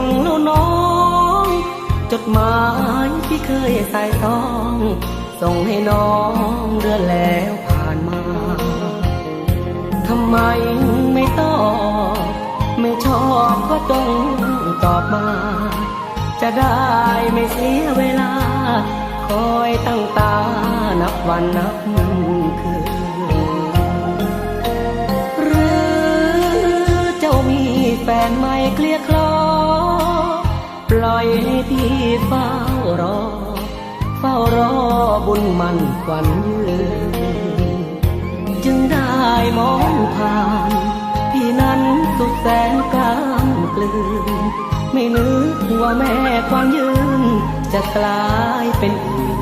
งแล้วน้อง จดหมายที่เคยใส่ต้อง ส่งให้น้องเดือนแล้วผ่านมาทำไมไม่ตอบ ไม่ชอบก็ต้องตอบมา จะได้ไม่เสียเวลา คอยตั้งตานับวันนับคืนหรือจะมีแฟนใหม่เคลียร์คลอ ล่อยให้พี่เฝ้ารอ เฝ้ารอบุญมันขวัญยืนจึงได้มองผ่าน พี่นั้นสุดแสนกล้ามกลืน ไม่นึกว่าแม่ความยืน จะกลายเป็นอื่น